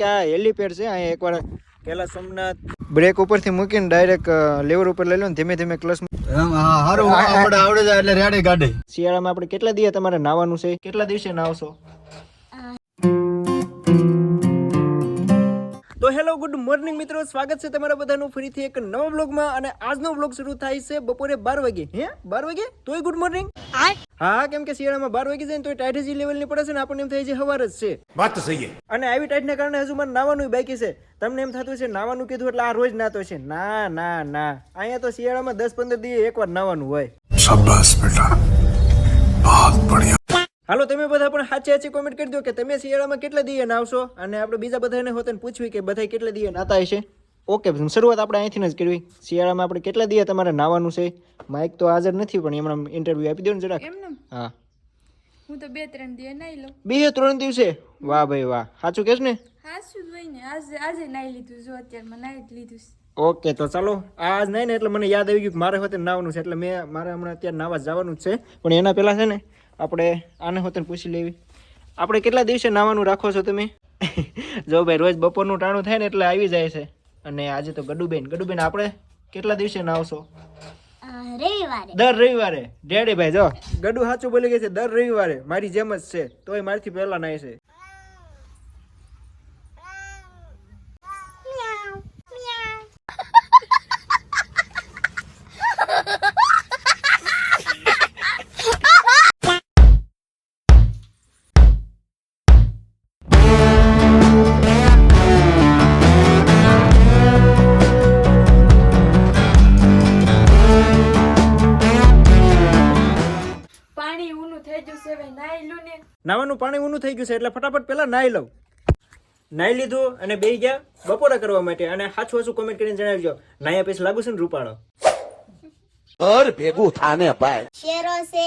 કે આ હેલીપેડ છે? અહીંયા એકવાર પેલા સોમનાથ. બ્રેક ઉપરથી મૂકીને ડાયરેક્ટ લેવર ઉપર લઈ લો ને ધીમે ધીમે ક્લચ શિયાળામાં આપણે કેટલા દિવસ તમારે નાવાનું છે? કેટલા દિવસે નાવશો? તો હેલો ગુડ મોર્નિંગ મિત્રો. સ્વાગત છે તમારા બધાનું ફરીથી એક નવા બ્લોગમાં અને આજનો બ્લોગ શરૂ થાય છે બપોરે બાર વાગે. હે? બાર વાગે? તોય ગુડ મોર્નિંગ હા કેમ કે શિયાળામાં બાર વાગી જાય તો ટાઈટેજી લેવલની પડે છે ને આપણને એમ થાય છે હવાર જ છે. વાત તો સહી અને આવી ટાઈટને કારણે હજુ મારે નાવાનું બાકી છે. તમને એમ થતું છે નાવાનું કીધું એટલે આ રોજ નાતો છે. ના ના ના. અહીંયા તો શિયાળામાં દસ પંદર દિવસ એકવાર નાવાનું હોય. શાબાશ બેટા. બહુત બઢિયા. હાલો તમે બધા પણ સાચી સાચી કોમેન્ટ કરી દો કે તમે શિયાળામાં કેટલા દીએ નાવશો? અને આપણે બીજા બધાને હોતે પૂછવી કે બધા કેટલા દીએ નાતા હશે? ઓકે શરૂઆત આપણે અહીંથી જ કરવી. શિયાળામાં આપણે કેટલા દીએ તમારે નાવાનું છે? માઇક તો હાજર નથી પણ એમણે ઇન્ટરવ્યુ આપી દો ને જરાક. હા. હું તો બે ત્રણ દિવસ નાઈ લઉં. બે ત્રણ દિવસે? વાહ ભાઈ વાહ. સાચું કહેશ ને? સાચું હોય ને. આજે આજે નાઈ લીધું જો અત્યારમાં નાઈ લીધું ઓકે તો ચાલો. આજ નહીં ને એટલે મને યાદ આવી ગયું કે મારે હોતે નાવાનું છે. એટલે મેં મારે હમણાં અત્યારે નાવા જવાનું જ છે. પણ એના પહેલાં છે ને આપણે આને હોતને પૂછી લેવી. આપણે કેટલા દિવસે નાવાનું રાખો છો તમે? જો ભાઈ રોજ બપોરનું ટાણું થાય ને એટલે આવી જાય છે. અને આજે તો ગડુબેન. ગડુબેન આપણે કેટલા દિવસે નાવશો? દર રવિવારે. ડેડી ભાઈ જો. ગડુ સાચું બોલી ગઈ છે દર રવિવારે. મારી જેમ જ છે. તોય મારીથી પહેલા નાય છે. નાવાનું પાણી ઊનું થઈ ગયું છે એટલે ફટાફટ પહેલાં નાહી લઉં. નાહી લીધું અને બે ગયા બપોરા કરવા માટે. અને હાચું હાચું કોમેન્ટ કરીને જણાવજો. નાયા પછી લાગુ છે ને રૂપાળો? શેરો છે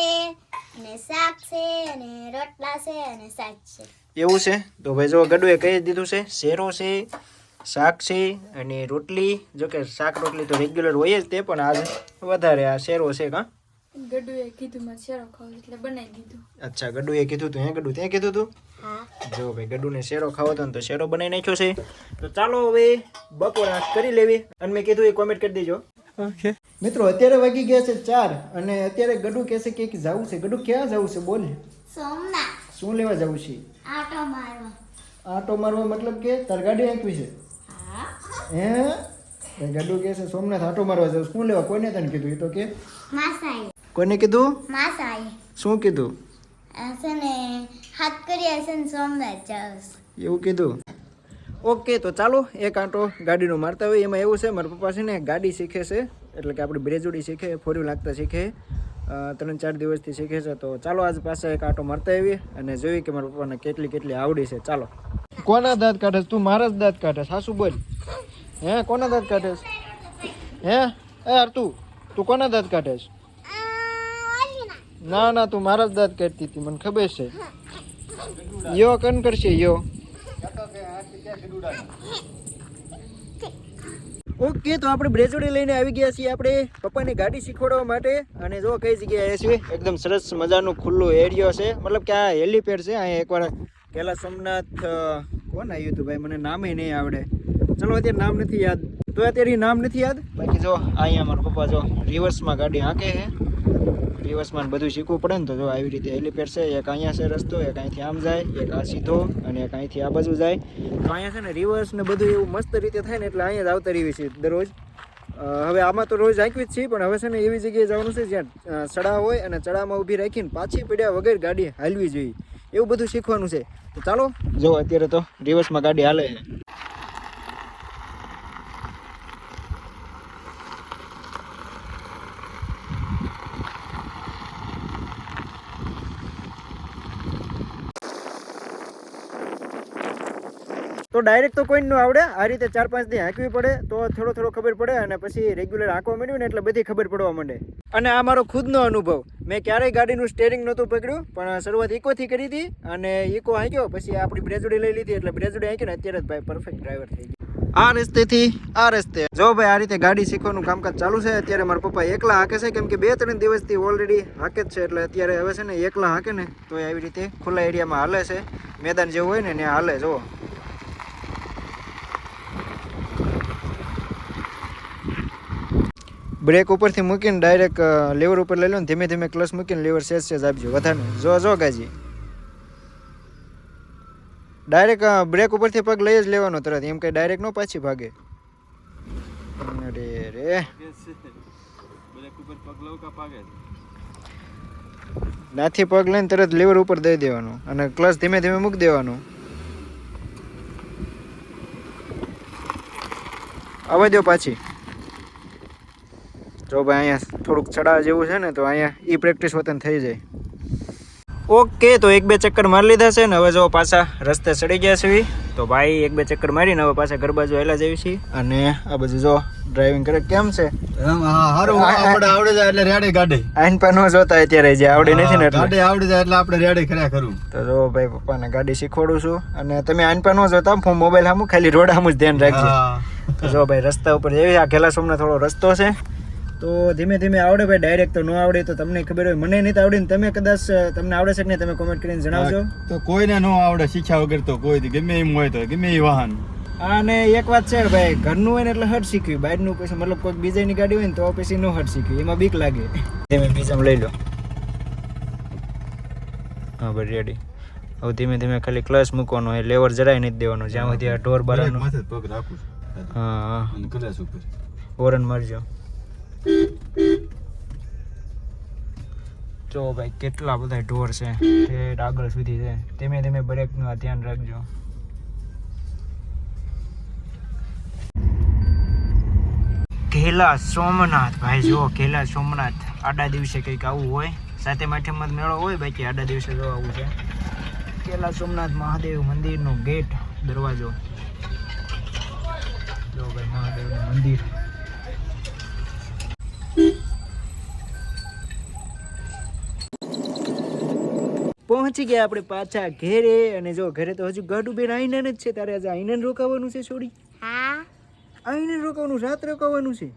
અને શાક છે અને રોટલા છે અને શાક છે. એવું છે? તો ભાઈ જો ગડુએ કહી જ દીધું છે શેરો છે શાક છે અને રોટલી. જો કે શાક રોટલી તો રેગ્યુલર હોય જ તે પણ આજે વધારે આ શેરો છે કાં ગડુએ કીધું મારે શેરો ખાવો એટલે બનાવી દીધું. અચ્છા ગડુએ કીધું તું હે ગડુ? તે કીધું તું? જો ભાઈ ગડુને શેરો ખાવો તો ને તો શેરો બનાવી નાખ્યો છે. તો ચાલો હવે બપોરા કરી લેવી. અને મેં કીધું એ કોમેન્ટ કરી દેજો. ઓકે. મિત્રો અત્યારે વાગી ગયા છે ચાર અને અત્યારે ગડુ કહે છે કે જવું છે. ગડુ ક્યાં જવું છે? બોલ. સોમનાથ. શું લેવા જવું છે? આટો મારવા. આટો મારવા મતલબ કે તરગાડી આંકવી છે? હે. ગડુ કહે છે સોમનાથ આટો મારવા જવું. શું લેવા? કોને તને કીધું? એ તો કે માસાએ કોને કીધું? માસાએ શું કીધું? આ છે હાથ કરી આસન સોમનાથ જાવ એવું કીધું? ઓકે તો ચાલો એક આંટો ગાડીનો મારતા હોય એમાં એવું છે મારા પપ્પા છે ને ગાડી શીખે છે એટલે કે આપણે બ્રેજોડી શીખે ફોર વ્હીલ લાગતા શીખે ત્રણ ચાર દિવસથી શીખે છે. તો ચાલો આજ પાસે એક આંટો મારતા આવીએ અને જોઈએ કે મારા પપ્પાને કેટલી કેટલી આવડી છે. ચાલો. કોના દાંત કાઢે તું મારા જ દાંત કાઢે સાસુ બોલ. હે કોના દાંત કાઢે હે એ તું તું કોના દાંત કાઢે ના ના, તું મારા જ દાંત કાઢતી હતી, મને ખબર છે. યો, કન કરશે, યો. ઓકે, તો આપણે બ્રેજોડી લઈને આવી ગયા છીએ આપણે પપ્પાની ગાડી શીખવાડવા માટે. અને જો કઈ જગ્યાએ છીએ. એકદમ સરસ મજાનું ખુલ્લું એરિયો છે. મતલબ કે આ હેલીપેડ છે, અહીંયા એકવાર કેલા સોમનાથ કોણ આવ્યું હતું ભાઈ? મને નામે નહીં આવડે. ચલો, અત્યારે નામ નથી યાદ. તો અત્યારે નામ નથી યાદ? બાકી જો, અહીંયા મારા પપ્પા જો રિવર્સમાં ગાડી હાંકે છે. રિવર્સમાં બધું શીખવું પડે ને તો જો આવી રીતે હેલીપેડ છે, એક અહીંયા છે રસ્તો, એક અહીંથી આમ જાય, એક આ સીધો અને એક અહીંથી આ બાજુ જાય. તો અહીંયા છે ને રિવર્સ ને બધું એવું મસ્ત રીતે થાય ને એટલે અહીંયા જ આવતા રહીએ છીએ દરરોજ. હવે આમાં તો રોજ આંકવી જ છીએ, પણ હવે છે ને એવી જગ્યાએ જવાનું છે જ્યાં ચડા હોય અને ચડામાં ઊભી રાખીને પાછી પડ્યા વગર ગાડી હાલવી જોઈએ. એવું બધું શીખવાનું છે. તો ચાલો. જો અત્યારે તો રિવર્સમાં ગાડી હાલે. તો ડાયરેક્ટ તો કોઈ ન આવડે. આ રીતે ચાર પાંચ દી હાંકવી પડે, તો થોડો થોડો ખબર પડે અને પછી રેગ્યુલર હાંકવા માંડ્યું ને એટલે બધી ખબર પડવા માંડે. અને આ મારો ખુદનો અનુભવ. મેં ક્યારેય ગાડીનું સ્ટેરિંગ નહોતું પકડ્યું, પણ શરૂઆત ઇકોથી કરી હતી અને ઇકો હાંક્યો, પછી આપણી બ્રેજુડી લઈ લીધી એટલે બ્રેજુડી હાંકી ને અત્યારે જ ભાઈ પરફેક્ટ ડ્રાઈવર થઈ ગયો. આ રસ્તેથી, આ રસ્તે. જો ભાઈ આ રીતે ગાડી શીખવાનું કામકાજ ચાલુ છે, અત્યારે મારા પપ્પા એકલા હાકે છે, કેમ કે બે ત્રણ દિવસથી ઓલરેડી હાકે જ છે, એટલે અત્યારે હવે છે ને એકલા હાકે ને, તો આવી રીતે ખુલ્લા એરિયામાં હાલે છે. મેદાન જેવું હોય ને, ત્યાં હાલે, જુઓ. બ્રેક ઉપરથી મૂકીને ડાયરેક્ટ લેવર ઉપર લઈ લો ને ધીમે ધીમે ક્લચ મૂકીને લેવર સેજ સેજ આપજો. વધારે. જો જો, ગાજી. ડાયરેક્ટ બ્રેક ઉપરથી પગ લઈ જ લેવાનો તરત. એમ કઈ ડાયરેક્ટ નો પાછી ભાગે. અરે નાથી પગ લઈને તરત લીવર ઉપર દઈ દેવાનું અને ક્લચ ધીમે ધીમે મૂકી દેવાનું. આવવા દો પાછી. જો ભાઈ અહીંયા થોડુંક ચડાવવા જેવું છે ને તો અહીંયા ઈ પ્રેક્ટિસ વતન થઈ જાય. ઓકે તો એક બે ચક્કર મારી લીધા છે ને હવે જો પાછા રસ્તે ચડી ગયા છે તો ભાઈ એક બે ચક્કર મારીને હવે પાછા ઘર બાજુ હેલા જઈએ છીએ. અને આ બધું જો ડ્રાઇવિંગ કરે કેમ છે? હારું આપણે આવડે જાય એટલે રેડે ગાડી. આઈન પર ન જોતા અત્યારે જે આવડી નથી ને એટલે. ગાડે આવડે જાય એટલે આપણે રેડે ખરા કરું. તો જો ભાઈ પપ્પાને ગાડી શીખવાડું છું. અને તમે આઈન પર ન જોતા ફોન મોબાઈલ સામું ખાલી રોડ સામું જ ધ્યાન રાખજો. તો જો ભાઈ રસ્તા ઉપર જેવી આ ઘેલા સોમનો થોડો રસ્તો છે. તો ધીમે ધીમે આવડે ભાઈ ડાયરેક્ટ તો ન આવડે તો તમને ખબર હોય. મને નહીં તો આવડે ને તમે કદાચ તમને આવડે છે કે નહીં તમે કોમેન્ટ કરીને જણાવજો. તો કોઈને ન આવડે શીખ્યા વગર તો કોઈ ગમે એમ હોય તો ગમે એ વાહન. અને એક વાત છે ભાઈ ઘરનું હોય ને એટલે હટ શીખ્યું બહારનું પછી મતલબ કોઈ બીજાની ગાડી હોય ને તો પછી ન હટ શીખ્યું એમાં બીક લાગે. તમે બીજામાં લઈ લો. હા ભાઈ રેડી હવે ધીમે ધીમે ખાલી ક્લચ મૂકવાનો હોય લેવર જરાય નથી દેવાનો. જ્યાં સુધી આ ઢોર બ્રેક બારાનું માથે જ પગ રાખું છું. હા હા. ઓરન મારજો. જો ભાઈ, કેટલા બધા ઢોર છે. તે આગળ સુધી છે. ધીમે ધીમે બ્રેકનું ધ્યાન રાખજો. ઘેલા સોમનાથ, ભાઈ જો ઘેલા સોમનાથ. આડા દિવસે કંઈક આવું હોય. સાથે માઠેમાં મેળો હોય, બાકી આડા દિવસે જો આવું છે. ઘેલા સોમનાથ મહાદેવ મંદિરનો ગેટ, દરવાજો. જો ભાઈ, મહાદેવનું મંદિર. પહોંચી ગયા આપણે પાછા ઘેરે અને જો ઘરે તો હજુ ગાડું બેન આઈનન જ છે. તારે આજે આઈનન રોકાવાનું છે છોડી? હા. આઈને જ રોકાવાનું રાત રોકાવાનું છે?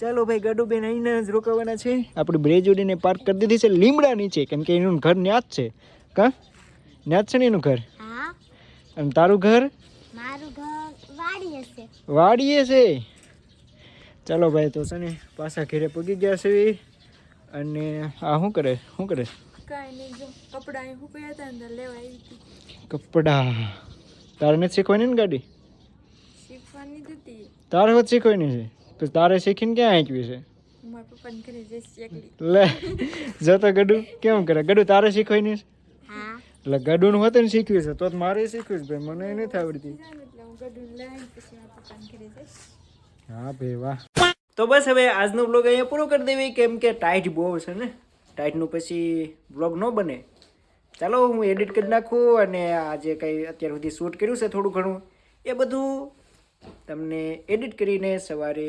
ચાલો ભાઈ ગાડું બેન આઈને જ રોકાવાના છે. આપણે બ્રેજોડીને પાર્ક કરી દીધી છે લીમડા નીચે. કેમ કે એનું ઘર ન્યાજ છે. કા? ન્યાજ છે ને એનું ઘર? હા. અને તારું ઘર? મારું ઘર વાડીએ વાડીએ છે? ચાલો ભાઈ તો છે ને પાછા ઘેરે પગી ગયા છે. અને આ શું કરે? શું કરે? કાંઈ નહીં. જો કપડાં અહીં હુકાયા હતા ને લેવા આવી હતી. કપડા? તારે નથી શીખવાની ને ગાડી? શીખવાની હતી. તારે હોત શીખવાની છે. તો તારે શીખીને ક્યાં આંકવી છે? લે જતો ગડુ કેમ કરે? ગડુ તારે શીખવાની છે? એટલે ગડુનું હોત ને શીખવી છે તો જ મારે શીખવી છે ભાઈ મને નથી આવડતી. પછી હા ભાઈ વાહ. તો બસ હવે આજનો બ્લોગ અહીંયા પૂરો કરી દેવી કેમ કે ટાઈટ બહુ છે ને? ટાઈટનું પછી બ્લોગ ન બને. ચાલો હું એડિટ કરી નાખું અને આ જે કંઈ અત્યાર સુધી શૂટ કર્યું છે થોડું ઘણું એ બધું તમને એડિટ કરીને સવારે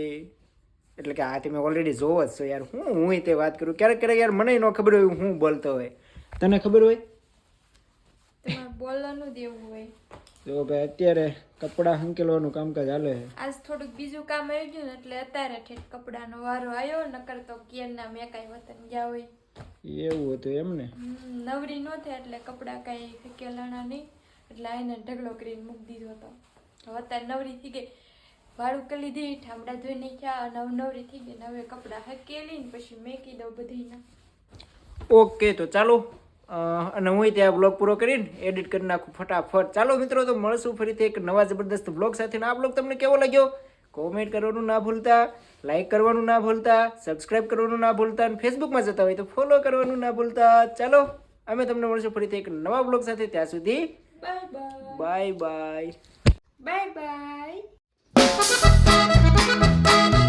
એટલે કે આ તમે ઓલરેડી જોવો જ છો યાર. હું હું તે વાત કરું. ક્યારેક ક્યારેક યાર મને ન ખબર હોય હું બોલતો હોય. તને ખબર હોય? બોલવાનું દેવું હોય. તો ભાઈ અત્યારે કપડાં હંકેલવાનું કામકાજ હાલે છે. આજ થોડુંક બીજું કામ આવી ગયું ને એટલે અત્યારે ઠેઠ કપડાનો વારો આવ્યો નકર તો ક્યારના મેં કાંઈ વતન ગયા હોય. એવું હતું એમ ને નવરી નો થાય એટલે કપડાં કાંઈ ફેંકેલાના નહીં. એટલે આઈને ઢગલો કરીને મૂકી દીધો હતો. હવે અત્યારે નવરી થઈ ગઈ. વાળું કરી લીધી ઠામડા ધોઈ નાખ્યા નવ નવરી થઈ ગઈ. નવે કપડાં હકેલી ને પછી મેકી દઉં બધીના. ઓકે તો ચાલો. અને હું ત્યાં બ્લોગ પૂરો કરીને એડિટ કરી નાખું ફટાફટ. ચાલો મિત્રો તો મળશું ફરીથી એક નવા જબરદસ્ત બ્લોગ સાથે આ બ્લોગ તમને કેવો લાગ્યો? કોમેન્ટ કરવાનું ના ભૂલતા લાઈક કરવાનું ના ભૂલતા સબસ્ક્રાઇબ કરવાનું ના ભૂલતા અને ફેસબુકમાં જતા હોય તો ફોલો કરવાનું ના ભૂલતા. ચાલો અમે તમને મળશું ફરીથી એક નવા બ્લોગ સાથે. ત્યાં સુધી bye bye bye bye bye bye